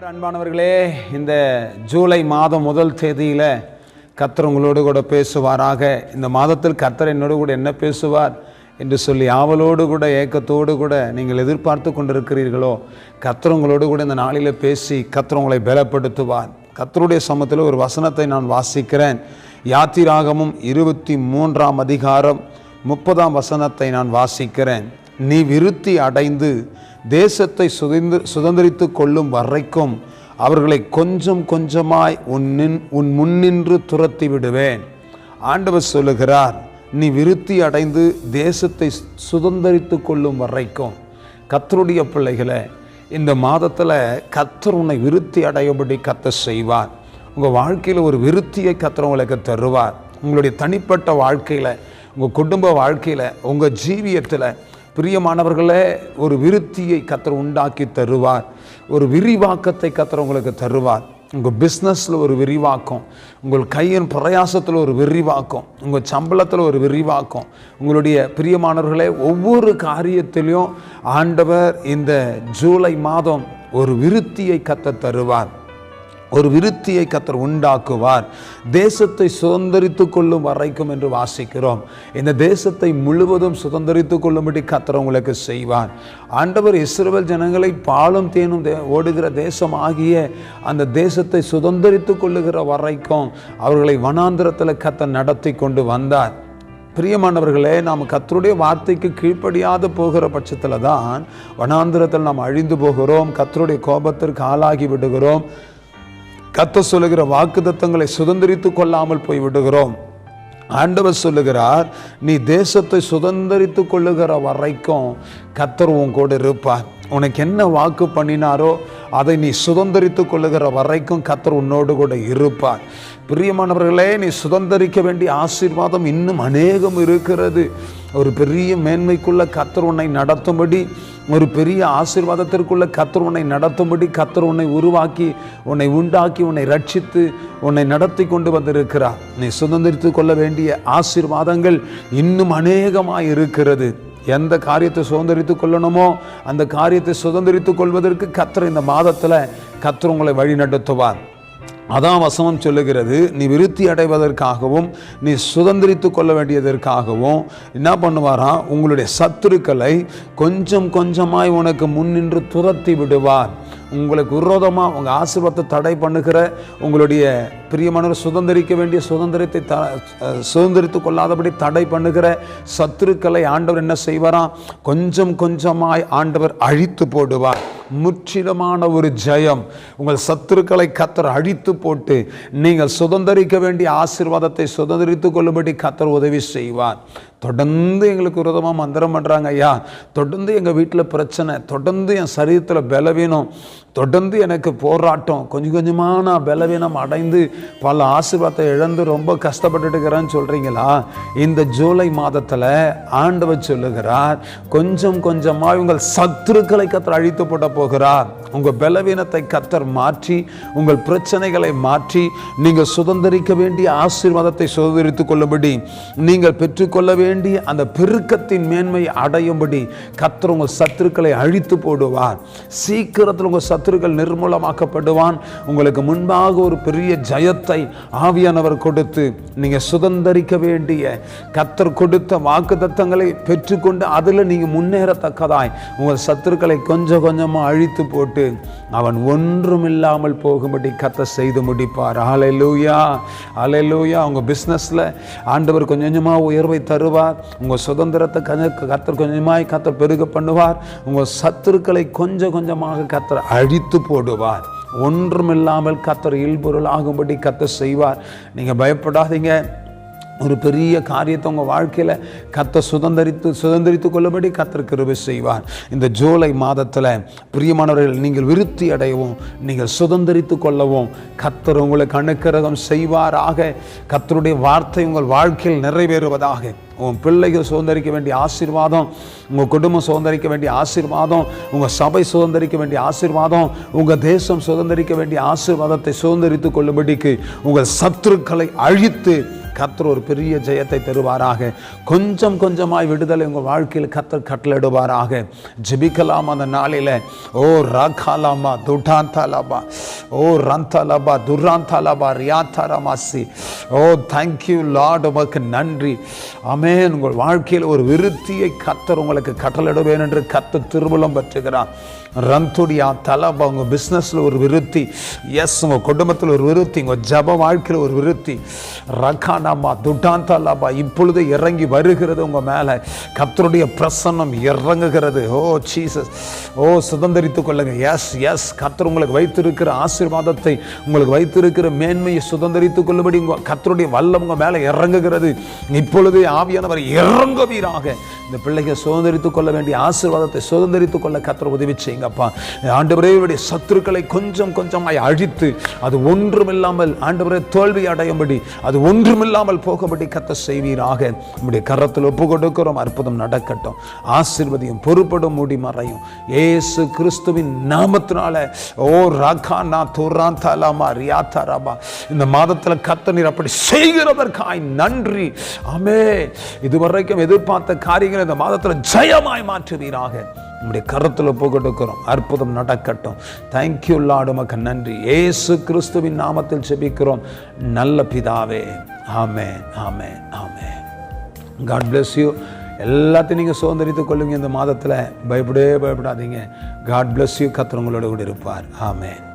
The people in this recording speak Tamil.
அன்பானவர்களே இந்த ஜூலை மாதம் முதல் தேதியில் கத்தர் உங்களோடு கூட பேசுவாராக. இந்த மாதத்தில் கத்தர் என்னோடு கூட என்ன பேசுவார் என்று சொல்லி ஆவலோடு கூட ஏக்கத்தோடு கூட நீங்கள் எதிர்பார்த்து கொண்டிருக்கிறீர்களோ கர்த்தர் உங்களோடு கூட இந்த நாளில் பேசி கர்த்தர் உங்களை பலப்படுத்துவார். கத்தருடைய சமத்தில் ஒரு வசனத்தை நான் வாசிக்கிறேன். யாத்திராகமும் இருபத்தி மூன்றாம் அதிகாரம் முப்பதாம் வசனத்தை நான் வாசிக்கிறேன். நீ விருத்தி அடைந்து தேசத்தை சுதந்திர சுதந்திரித்து கொள்ளும் வரைக்கும் அவர்களை கொஞ்சம் கொஞ்சமாய் உன் நின் உன் முன்னின்று துரத்தி விடுவேன். ஆண்டவர் சொல்லுகிறார் நீ விருத்தி அடைந்து தேசத்தை சுதந்திரித்து கொள்ளும் வரைக்கும் கத்தருடைய பிள்ளைகளை இந்த மாதத்தில் கத்தர் உன்னை விருத்தி அடையும்படி கத்த செய்வார். உங்கள் வாழ்க்கையில் ஒரு விருத்தியை கத்தர் உங்களுக்கு தருவார். உங்களுடைய தனிப்பட்ட வாழ்க்கையில் உங்கள் குடும்ப வாழ்க்கையில் உங்கள் ஜீவியத்தில் பிரியமானவர்களே ஒரு விருத்தியை கத்தர் உண்டாக்கி தருவார். ஒரு விரிவாக்கத்தை கத்தர் உங்களுக்கு தருவார். உங்கள் பிஸ்னஸில் ஒரு விரிவாக்கம் உங்கள் கையின் பிரயாசத்தில் ஒரு விரிவாக்கம் உங்கள் சம்பளத்தில் ஒரு விரிவாக்கம். உங்களுடைய பிரியமானவர்களே ஒவ்வொரு காரியத்திலையும் ஆண்டவர் இந்த ஜூலை மாதம் ஒரு விருத்தியை கத்த தருவார். ஒரு விருத்தியை கத்தர் உண்டாக்குவார். தேசத்தை சுதந்திரித்து கொள்ளும் வரைக்கும் என்று வாசிக்கிறோம். இந்த தேசத்தை முழுவதும் சுதந்திரித்து கொள்ளும்படி கத்தர் உங்களுக்கு செய்வார். ஆண்டவர் இஸ்ரவேல் ஜனங்களை பாலும் தேனும் தே- ஓடுகிற தேசம் ஆகிய அந்த தேசத்தை சுதந்திரித்து கொள்ளுகிற வரைக்கும் அவர்களை வனாந்திரத்தில் கத்தர் நடத்தி கொண்டு வந்தார். பிரியமானவர்களே நாம் கத்தருடைய வார்த்தைக்கு கீழ்ப்படியாத போகிற பட்சத்தில் தான் வனாந்திரத்தில் நாம் அழிந்து போகிறோம். கத்தருடைய கோபத்திற்கு ஆளாகி விடுகிறோம். கத்த சொல்லுகிற வாக்குதத்தங்களை சுதந்திரித்து கொள்ளாமல் போய் விடுகிறோம் ஆண்டவர் சொல்லுகிறார் நீ தேசத்தை சுதந்திரித்து கொள்ளுகிற வரைக்கும் கத்தர் உன் கூட இருப்பார். உனக்கு என்ன வாக்கு பண்ணினாரோ அதை நீ சுதந்திரித்து கொள்ளுகிற வரைக்கும் கத்தர் உன்னோடு கூட இருப்பார். பிரியமானவர்களே நீ சுதந்திரிக்க வேண்டிய ஆசீர்வாதம் இன்னும் அநேகம் இருக்கிறது. ஒரு பெரிய மேன்மைக்குள்ள கத்தர் உன்னை நடத்தும்படி ஒரு பெரிய ஆசீர்வாதத்திற்குள்ள கத்தர் உன்னை நடத்தும்படி கத்தர் உன்னை உருவாக்கி உன்னை உண்டாக்கி உன்னை ரட்சித்து உன்னை நடத்தி கொண்டு வந்திருக்கிறார். நீ சுதந்திரித்து கொள்ள வேண்டிய ஆசீர்வாதங்கள் இன்னும் அநேகமாக இருக்கிறது. எந்த காரியத்தை சுதந்திரித்து கொள்ளணுமோ அந்த காரியத்தை சுதந்திரித்து கொள்வதற்கு கத்திர இந்த மாதத்தில் கத்திர உங்களை வழி நடத்துவார் அதான் வசனம் சொல்லுகிறது நீ விருத்தி அடைவதற்காகவும் நீ சுதந்திரித்து கொள்ள வேண்டியதற்காகவும் என்ன பண்ணுவாராம்? உங்களுடைய சத்துருக்களை கொஞ்சம் கொஞ்சமாய் உனக்கு முன்னின்று துரத்தி விடுவார். உங்களுக்கு விரோதமாக உங்கள் ஆசீர்வாதத்தை தடை பண்ணுகிற உங்களுடைய பிரியமானவர் சுதந்திரிக்க வேண்டிய சுதந்திரத்தை த சுதந்திரித்து கொள்ளாதபடி தடை பண்ணுகிற சத்துருக்களை ஆண்டவர் என்ன செய்வாராம்? கொஞ்சம் கொஞ்சமாய் ஆண்டவர் அழித்து போடுவார். முற்றிலுமான ஒரு ஜெயம். உங்கள் சத்துருக்களை கத்தர் அழித்து போட்டு நீங்கள் சுதந்திரிக்க வேண்டிய ஆசீர்வாதத்தை சுதந்திரித்து கொள்ளும்படி கத்தர் உதவி செய்வார். தொடர்ந்து எங்களுக்கு விரோதமாக மந்திரம் பண்ணுறாங்க ஐயா. தொடர்ந்து எங்கள் வீட்டில் பிரச்சனை. தொடர்ந்து என் சரீரத்தில் பலவீனம். தொடர்ந்து எனக்கு போராட்டம். கொஞ்சம் கொஞ்சமாக நான் பலவீனம் அடைந்து பல ஆசீர்வாதத்தை இழந்து ரொம்ப கஷ்டப்பட்டுட்டு இருக்கிறேன்னு சொல்கிறீங்களா இந்த ஜூலை மாதத்தில் ஆண்டவர் சொல்லுகிறார் கொஞ்சம் கொஞ்சமாக உங்கள் சத்துருக்களை கத்தர் அழித்து போட போகிறார். உங்கள் பலவீனத்தை கத்தர் மாற்றி உங்கள் பிரச்சனைகளை மாற்றி நீங்கள் சுதந்திரிக்க வேண்டிய ஆசீர்வாதத்தை சுதந்திரித்து கொள்ளும்படி. நீங்கள் பெற்றுக்கொள்ள வேண்டிய அந்த பெருக்கத்தின் மேன்மை அடையும்படி கத்தர் உங்கள் சத்துருக்களை அழித்து போடுவார். சீக்கிரத்தில் உங்கள் சத்துருக்கள் நிர்மூலமாக்கப்படுவான். உங்களுக்கு முன்பாக ஒரு பெரிய ஜயத்தை ஆவியானவர் கொடுத்து நீங்கள் சுதந்திரிக்க வேண்டிய கத்தர் கொடுத்த வாக்கு தத்தங்களை பெற்றுக்கொண்டு அதில் நீங்கள் முன்னேறத்தக்கதாய் உங்கள் சத்துருக்களை கொஞ்சம் கொஞ்சமாக அழித்து போட்டு அவன் ஒன்றும் இல்லாமல் போகும்படி கத்தை செய்து முடிப்பார். அலையலூயா அலையலூயா உங்கள் பிஸ்னஸில் ஆண்டவர் கொஞ்சம் கொஞ்சமாக உயர்வை தருவார். உங்கள் சுதந்திரத்தை கொஞ்சம் கத்தர் கொஞ்சமாய் கத்தர் பெருக பண்ணுவார். உங்கள் சத்துருக்களை கொஞ்சம் கொஞ்சமாக கத்தர் அழித்து போடுவார். ஒன்றுமில்லாமல் கத்தர் இல்பொருள் ஆகும்படி கத்தர் செய்வார். நீங்கள் பயப்படாதீங்க. ஒரு பெரிய காரியத்தை உங்கள் வாழ்க்கையில் கத்தை சுதந்திரித்து சுதந்திரித்து கொள்ளும்படி கத்தர் கிருபை செய்வார். இந்த ஜூலை மாதத்தில் பிரியமானவர்கள் நீங்கள் விருத்தி அடையவும் நீங்கள் சுதந்திரித்து கொள்ளவும் கத்தர் உங்களுக்கு அனுக்கிரகம் செய்வாராக. கத்தருடைய வார்த்தை உங்கள் வாழ்க்கையில் நிறைவேறுவதாக. உன் பிள்ளைகள் சுதந்திரிக்க வேண்டிய ஆசீர்வாதம் உங்கள் குடும்பம் சுதந்திரிக்க வேண்டிய ஆசீர்வாதம் உங்கள் சபை சுதந்திரிக்க வேண்டிய ஆசீர்வாதம் உங்கள் தேசம் சுதந்திரிக்க வேண்டிய ஆசீர்வாதத்தை சுதந்திரித்து கொள்ளும்படிக்கு உங்கள் சத்துருக்களை அழித்து கத்தர் ஒரு பெரிய ஜெயத்தை தருவாராக. கொஞ்சம் கொஞ்சமாய் விடுதலை உங்கள் வாழ்க்கையில் கத்தர் கட்டளிடுவாராக ஜெபிக்கலாம் அந்த நாளில். ஓ ராகாலாமா துடாந்தாலாபா ஓ ரந்தாலபா துர்ராந்தாலபா ரியாத்தாரமாசி. ஓ தேங்க்யூ லார்ட் உமக்கு நன்றி. அமேன் உங்கள் வாழ்க்கையில் ஒரு விருத்தியை கத்தர் உங்களுக்கு கட்டளிடுவேன் என்று கத்தர் திருமலம் பெற்றுகிறார். ரந்துடியா தலபா உங்கள் பிஸ்னஸில் ஒரு விருத்தி. எஸ் உங்கள் குடும்பத்தில் ஒரு விருத்தி. உங்கள் ஜப வாழ்க்கையில் ஒரு விருத்தி. ரகானாமா துட்டாந்தாலாபா இப்பொழுது இறங்கி வருகிறது உங்கள் மேலே. கத்தருடைய பிரசன்னம் இறங்குகிறது. ஓ சீசஸ் ஓ சுதந்திரித்து கொள்ளுங்க. எஸ் எஸ் கத்தர் உங்களுக்கு வைத்திருக்கிற ஆசீர்வாதத்தை உங்களுக்கு வைத்திருக்கிற மேன்மையை சுதந்திரித்துக் கொள்ளும்படி உங்கள் கத்தருடைய வல்லம் உங்கள் மேலே இறங்குகிறது. இப்பொழுதே ஆவியானவர் இறங்குவீராக. இந்த பிள்ளைகள் சுதந்திரித்துக் கொள்ள வேண்டிய ஆசீர்வாதத்தை சுதந்திரித்துக் கொள்ள கத்தர் உதவி செய்யுங்கப்பா. ஆண்டவரையுடைய சத்துருக்களை கொஞ்சம் கொஞ்சமாய் அழித்து அது ஒன்றுமில்லாமல் ஆண்டவரை தோல்வி அடையும்படி அது ஒன்றுமில்லாமல் போகும்படி கத்த செய்வீராக. நம்முடைய கரத்தில் ஒப்பு கொடுக்கிறோம் அற்புதம் நடக்கட்டும். ஆசீர்வதியும் பொறுப்படும் மூடி மறையும். ஏசு கிறிஸ்துவின் நாமத்தினால ஓ ராகானா துரான் இந்த மாதத்தில் கத்த நீர் அப்படி செய்கிறதற்காய் நன்றி. ஆமே. இதுவரைக்கும் எதிர்பார்த்த காரியங்களை இந்த மாதத்தில் ஜெயமாய் மாற்றுவீராக. நம்முடைய கருத்தில் ஒப்பு அற்புதம் நடக்கட்டும். தேங்க்யூ லாடுமக்கு நன்றி. ஏசு கிறிஸ்துவின் நாமத்தில் செபிக்கிறோம் நல்ல பிதாவே. ஆமே ஆமே ஆமே காட் bless யூ எல்லாத்தையும் நீங்கள் சுதந்திரித்துக் கொள்ளுங்க இந்த மாதத்தில். பயப்படே பயப்படாதீங்க. காட் bless யூ கத்திரங்களோட கூட இருப்பார். ஆமே